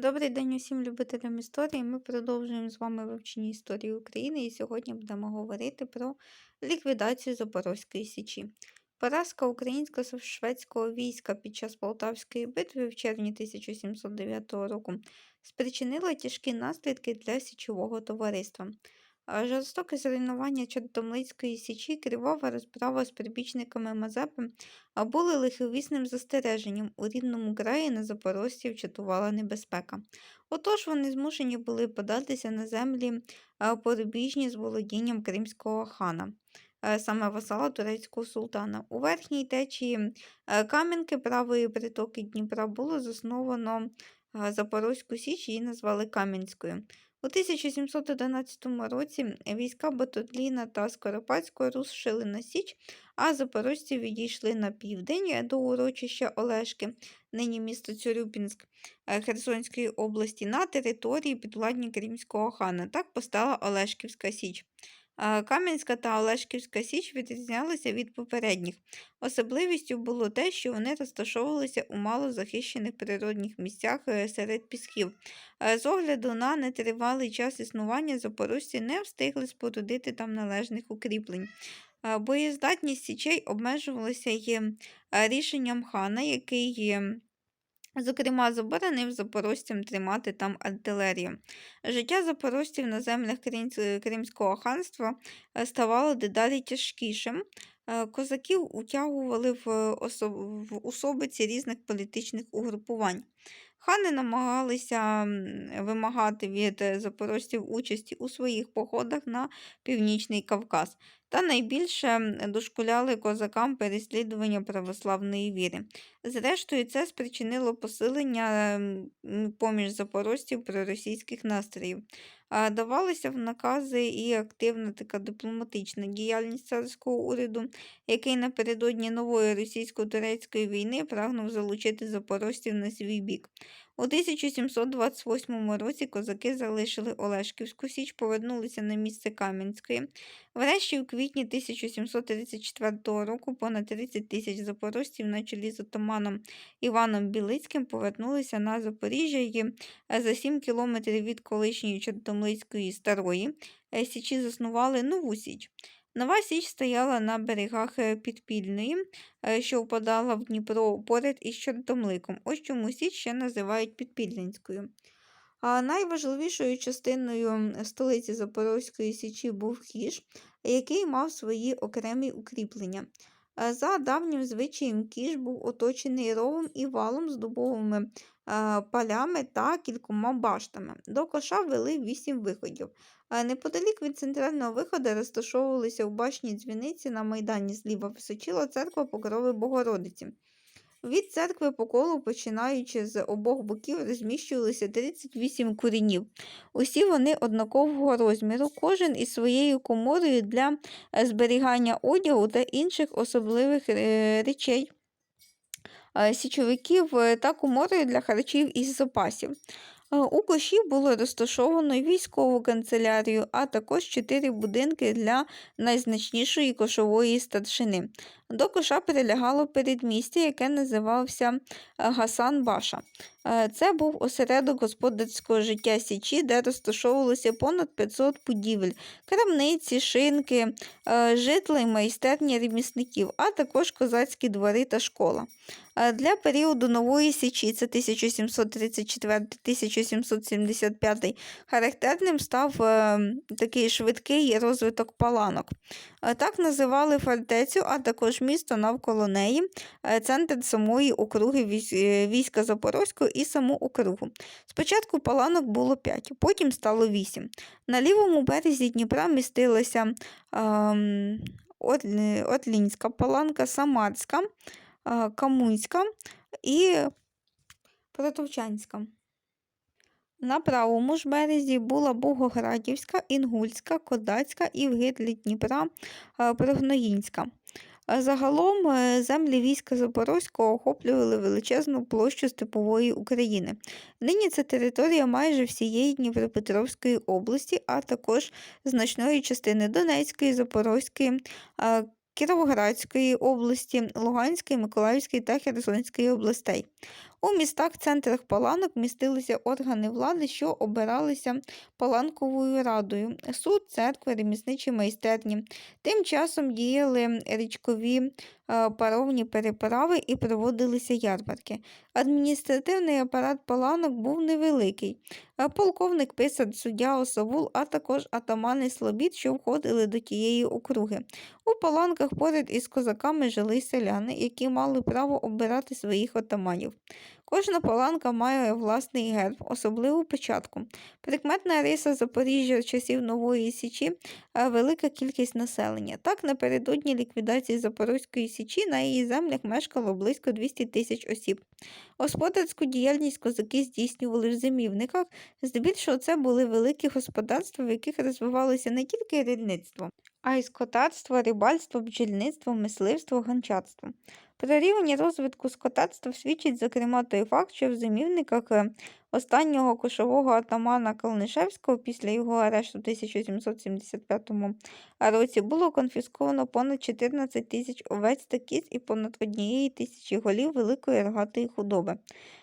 Добрий день усім любителям історії. Ми продовжуємо з вами вивчення історії України і сьогодні будемо говорити про ліквідацію Запорозької Січі. Поразка українсько-шведського війська під час Полтавської битви в червні 1709 року спричинила тяжкі наслідки для січового товариства. Жорстоке зруйнування Чортомлицької січі, кривава розправа з прибічниками Мазепи були лиховісним застереженням у рідному краї на запорожців чатувала небезпека. Отож вони змушені були податися на землі порубіжні з володінням кримського хана. Саме васала турецького султана. У верхній течії Кам'янки правої притоки Дніпра було засновано Запорозьку Січ, її назвали Кам'янською. У 1711 році війська Батотліна та Скоропадського рушили на Січ, а запорожці відійшли на південь до урочища Олешки, нині місто Цюрюпінськ е, Херсонської області, на території підвладні Кримського хана. Так постала Олешківська Січ. Кам'янська та Олешківська Січ відрізнялися від попередніх. Особливістю було те, що вони розташовувалися у малозахищених природних місцях е, серед пісків. Е, З огляду на нетривалий час існування запорожці не встигли спорудити там належних укріплень. Е, Боєздатність січей обмежувалася е, рішенням хана, який, зокрема, заборонив запорожцям тримати там артилерію. Життя запорожців на землях Кримського ханства е, ставало дедалі тяжкішим. Е, Козаків утягували в, осо- в особиці різних політичних угрупувань. Хани намагалися вимагати від е, запорожців участі у своїх походах на Північний Кавказ та найбільше дошкуляли козакам переслідування православної віри. Зрештою, це спричинило посилення поміж запорожців проросійських настроїв. Давалися в накази і активна така дипломатична діяльність царського уряду, який напередодні нової російсько-турецької війни прагнув залучити запорожців на свій бік. У 1728 році козаки залишили Олешківську Січ, повернулися на місце Кам'янської. Врешті, у квітні 1734 року понад 30 тисяч запорожців на чолі з отаманом Іваном Білицьким повернулися на Запоріжжя і е, за 7 кілометрів від колишньої Чортомлицької старої е, Січі заснували нову Січ. Нова Січ стояла на берегах е, Підпільної, е, що впадала в Дніпро поряд із Чортомликом. Ось чому Січ ще називають Підпільненською. А найважливішою частиною столиці Запорозької Січі був Кіш, який мав свої окремі укріплення. Е, За давнім звичаєм Кіш був оточений ровом і валом з дубовими полями та кількома баштами. До коша вели вісім виходів. Е, Неподалік від центрального виходу розташовувалися у башні дзвіниці на майдані зліва височила церква Покрови Богородиці. Від церкви по колу, починаючи з обох боків, розміщувалися 38 куренів. Усі вони однакового розміру, кожен із своєю коморою для е, зберігання одягу та інших особливих е, речей. Е, Січовиків е, та коморою для харчів із запасів. Е, У коші було розташовано військову канцелярію, а також чотири будинки для найзначнішої кошової старшини. До коша прилягало передмістя, яке називався е, Гасан Баша. Е, Це був осередок господарського життя Січі, де розташовувалося понад 500 будівель, крамниці, шинки, е, житла й майстерні ремісників, а також козацькі двори та школа. Для періоду Нової Січі, це 1734-1775, характерним став такий швидкий розвиток паланок. Так називали фортецю, а також місто навколо неї, е, центр самої округи е, війська Запорозького і саму округу. Спочатку паланок було 5, потім стало 8. На лівому березі Дніпра містилася ем, Отлінська паланка, Самарська, е, Камунська і Протовчанська. На правому ж березі була Богоградівська, Інгульська, Кодацька і в гирлі Дніпра е, Прогноїнська. Е, Загалом е, землі війська Запорозького охоплювали величезну площу степової України. Нині це територія майже всієї Дніпропетровської області, а також значної частини Донецької, Запорозької, Кіровоградської області, Луганської, Миколаївської та Херсонської областей. У містах, центрах паланок містилися органи влади, що обиралися паланковою радою, суд, церкви, ремісничі майстерні. Тим часом діяли річкові е, паровні переправи і проводилися ярмарки. Адміністративний апарат паланок був невеликий. Е, Полковник писар, суддя Осавул, а також атамани Слобід, що входили до тієї округи. У паланках поряд із козаками жили селяни, які мали право обирати своїх отаманів. Кожна паланка має власний герб, особливу печатку. Прикметна риса Запоріжжя часів Нової Січі велика кількість населення. Так, напередодні ліквідації Запорозької Січі на її землях мешкало близько 200 тисяч осіб. Господарську діяльність козаки здійснювали в зимівниках, здебільшого це були великі господарства, в яких розвивалося не тільки рільництво, а й скотарство, рибальство, бджільництво, мисливство, гончарство. Про рівень розвитку скотарства свідчить, зокрема, той факт, що в зимівниках е, останнього кошового атамана Калнишевського після його арешту в 1775 році було конфісковано понад 14 тисяч овець та кіз і понад однієї тисячі голів великої рогатої худоби.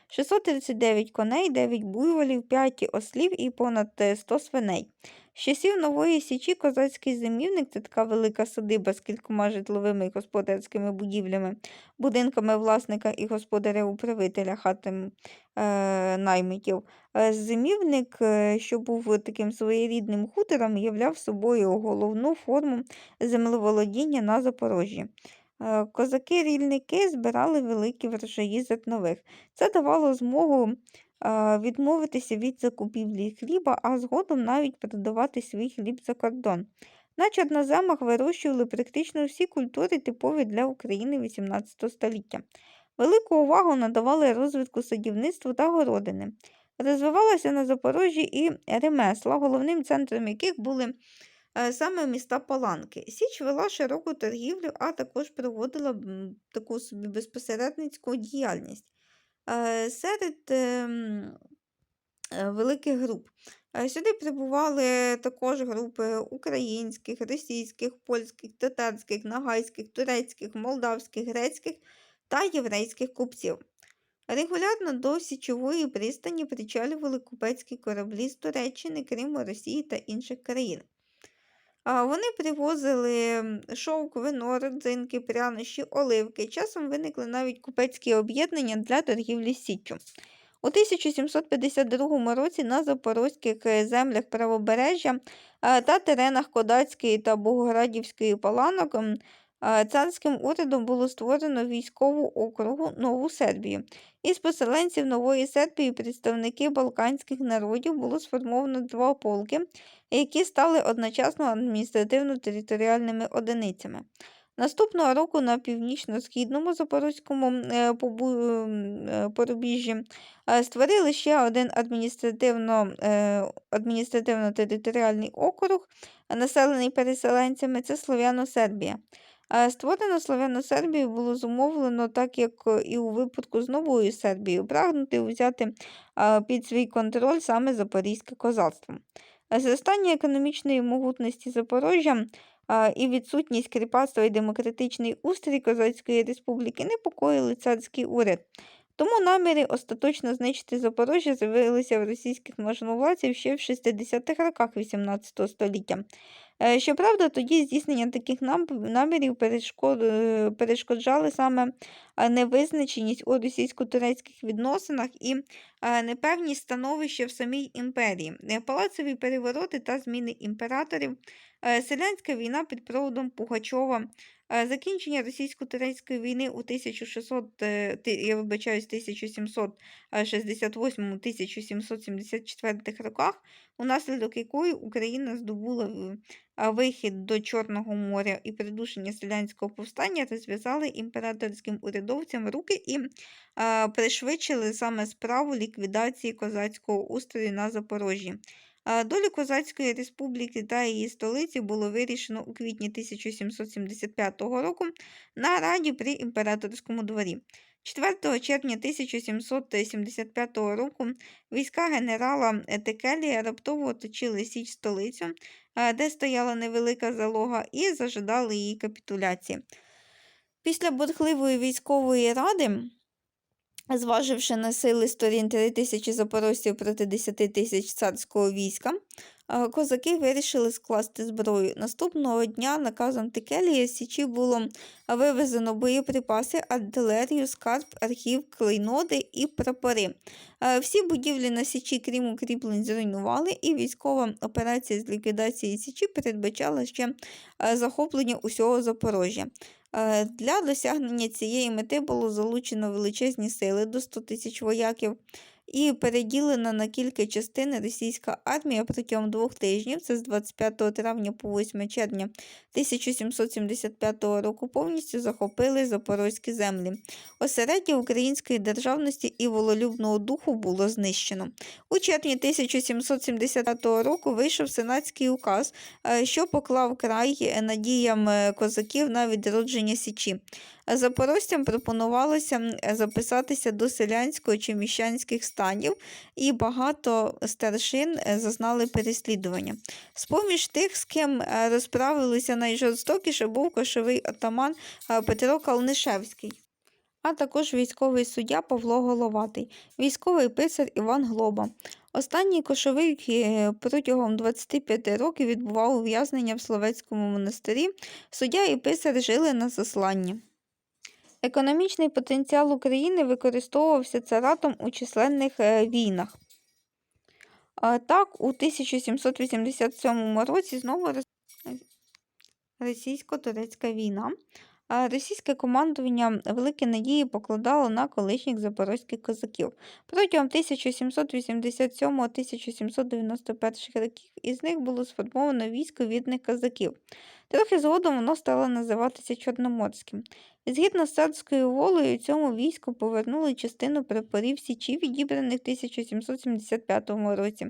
639 коней, 9 буйволів, 5 ослів і понад е, 100 свиней. З часів Нової Січі козацький зимівник це така велика садиба з кількома житловими і господарськими будівлями, будинками власника і господаря-управителя хатами е, наймитів. Е, Зимівник, е, що був таким своєрідним хутором, являв собою головну форму землеволодіння на Запорожжі. Е, Козаки-рільники збирали великі врожаї зернових. Це давало змогу відмовитися від закупівлі хліба, а згодом навіть продавати свій хліб за кордон. На чорноземах вирощували практично всі культури, типові для України XVIII століття. Велику увагу надавали розвитку садівництва та городини. Розвивалося на Запорожжі і ремесла, головним центром яких були е, саме міста Паланки. Січ вела широку торгівлю, а також проводила таку собі безпосередницьку діяльність. Е, Серед ем, е, великих груп. Е, Сюди прибували також групи українських, російських, польських, татарських, нагайських, турецьких, молдавських, грецьких та єврейських купців. Регулярно до Січової пристані причалювали купецькі кораблі з Туреччини, Криму, Росії та інших країн. Вони привозили шовк, вино, родзинки, прянощі, оливки. Часом виникли навіть купецькі об'єднання для торгівлі Січчю. У 1752 році на запорозьких е, землях правобережжя е, та теренах Кодацької та Богоградівської паланок царським урядом було створено військову округу Нову Сербію. Із поселенців Нової Сербії представники балканських народів було сформовано два полки, які стали одночасно адміністративно-територіальними одиницями. Наступного року на північно-східному Запорозькому е, побу- м, е, порубіжжі е, створили ще один адміністративно, е, адміністративно-територіальний округ, е, населений переселенцями, це Слов'яно-Сербія. Створено Слов'яно-Сербію було зумовлено, так як е, і у випадку з Новою Сербією, прагнути взяти під свій контроль саме Запорізьке козацтво. Зростання економічної могутності Запорожжя і відсутність кріпацтва і демократичний устрій Козацької республіки непокоїли царський уряд. Тому наміри остаточно знищити Запорожжя з'явилися в російських можновладців ще в 60-х роках XVIII століття. Е, Щоправда, тоді здійснення таких намірів е, перешкоджали саме е, невизначеність у російсько-турецьких відносинах і непевність становища в самій імперії, палацові перевороти та зміни імператорів, селянська війна під проводом Пугачова, закінчення російсько-турецької війни у 1600, е, я вибачаюсь, 1768-1774 роках, унаслідок якої Україна здобула е, вихід до Чорного моря і придушення селянського повстання розв'язали імператорським урядовцям руки і пришвидшили саме справу ліквідації козацького устрою на Запорожжі. Долю Козацької республіки та її столиці було вирішено у квітні 1775 року на раді при імператорському дворі. 4 червня 1775 року війська генерала Етекелія раптово оточили Січ столицю, де стояла невелика залога, і зажадали її капітуляції. Після бурхливої військової ради зваживши на сили сторін 3 тисячі запорожців проти 10 тисяч царського війська, козаки вирішили скласти зброю. Наступного дня наказом Текелія з Січі було вивезено боєприпаси, артилерію, скарб, архів, клейноди і прапори. Всі будівлі на Січі, крім укріплень, зруйнували, і військова операція з ліквідації Січі передбачала ще захоплення усього Запорожжя. Е, Для досягнення цієї мети було залучено величезні сили до 100 тисяч вояків і переділена на кілька частин російська армія протягом двох тижнів, це з 25 травня по 8 червня 1775 року, повністю захопили запорозькі землі. Осереддя української державності і вололюбного духу було знищено. У червні 1775 року вийшов сенатський указ, е, що поклав край надіям е, козаків на відродження Січі. Запорожцям пропонувалося записатися до селянського чи міщанських станів, і багато старшин е, зазнали переслідування. З-поміж тих, з ким е, розправилися найжорстокіше, був кошовий отаман е, Петро Калнишевський. А також військовий суддя Павло Головатий, військовий писар Іван Глоба. Останній кошовий протягом 25 років відбував ув'язнення в Словецькому монастирі. Суддя і писар жили на засланні. Економічний потенціал України використовувався царатом у численних е, війнах. Так, у 1787 році знову російсько-турецька війна. Російське командування великі надії покладало на колишніх запорозьких козаків. Протягом 1787-1791 років із них було сформовано військо відних козаків. Трохи згодом воно стало називатися Чорноморським. Згідно з царською волею, цьому війську повернули частину прапорів Січі, відібраних в 1775 році.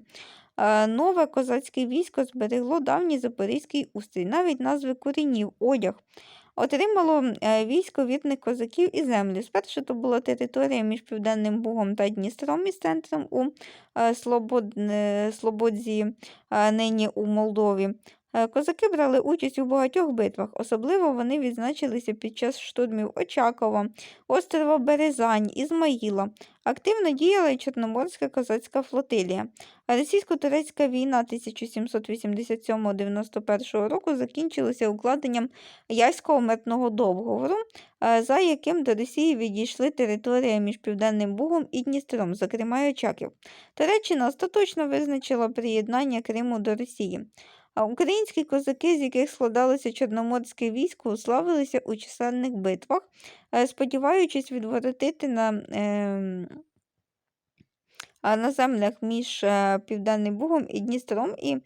Нове козацьке військо зберегло давній запорізький устрій, навіть назви корінів, одяг. Отримало е, військо від козаків і землю. Спершу то була територія між Південним Бугом та Дністром із центром у е, е, Слободзі, нині у Молдові. Е, Козаки брали участь у багатьох битвах. Особливо вони відзначилися під час штурмів Очакова, острова Березань, Ізмаїла. Активно діяла Чорноморська козацька флотилія. Російсько-турецька війна 1787-91 року закінчилася укладенням Яського мирного договору, е, за яким до Росії відійшли територія між Південним Бугом і Дністром, зокрема Очаків. Туреччина остаточно визначила приєднання Криму до Росії. А українські козаки, з яких складалося Чорноморське військо, уславилися у чисельних битвах, е, сподіваючись відворотити на, е, на землях між е, Південним Бугом і Дністром, і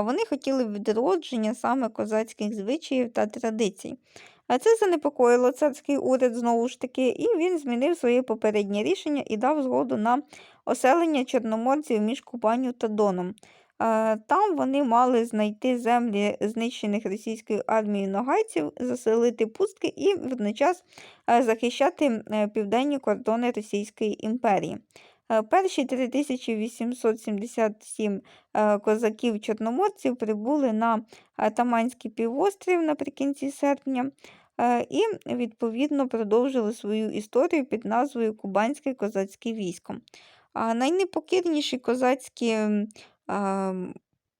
вони хотіли відродження саме козацьких звичаїв та традицій. А це занепокоїло царський уряд знову ж таки, і він змінив своє попереднє рішення і дав згоду на оселення чорноморців між Кубаню та Доном. Е, Там вони мали знайти землі знищених російською армією ногайців, заселити пустки і водночас е, захищати е, південні кордони Російської імперії. Перші 3877 е, козаків-чорноморців прибули на Таманський півострів наприкінці серпня і, відповідно, продовжили свою історію під назвою Кубанське козацьке військо. Найнепокірніші козацькі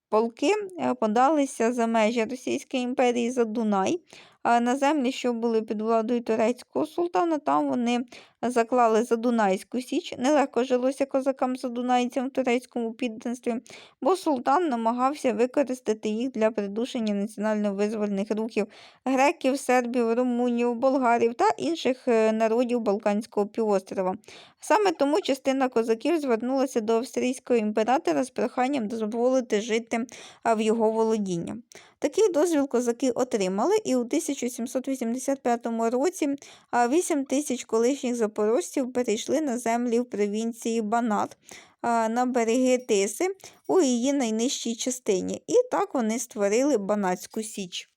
полки е, подалися за межі Російської імперії за Дунай. На землі, що були під владою турецького султана, там вони заклали Задунайську Січ. Нелегко жилося козакам задунайцям в турецькому підданстві, бо султан намагався використати їх для придушення національно-визвольних рухів греків, сербів, румунів, болгарів та інших е, народів Балканського півострова. Саме тому частина козаків звернулася до австрійського імператора з проханням дозволити жити в його володіння. Такий дозвіл козаки отримали, і у 1785 році 8 тисяч колишніх запорожців перейшли на землі в провінції Банат на береги Тиси у її найнижчій частині. І так вони створили Банатську Січ.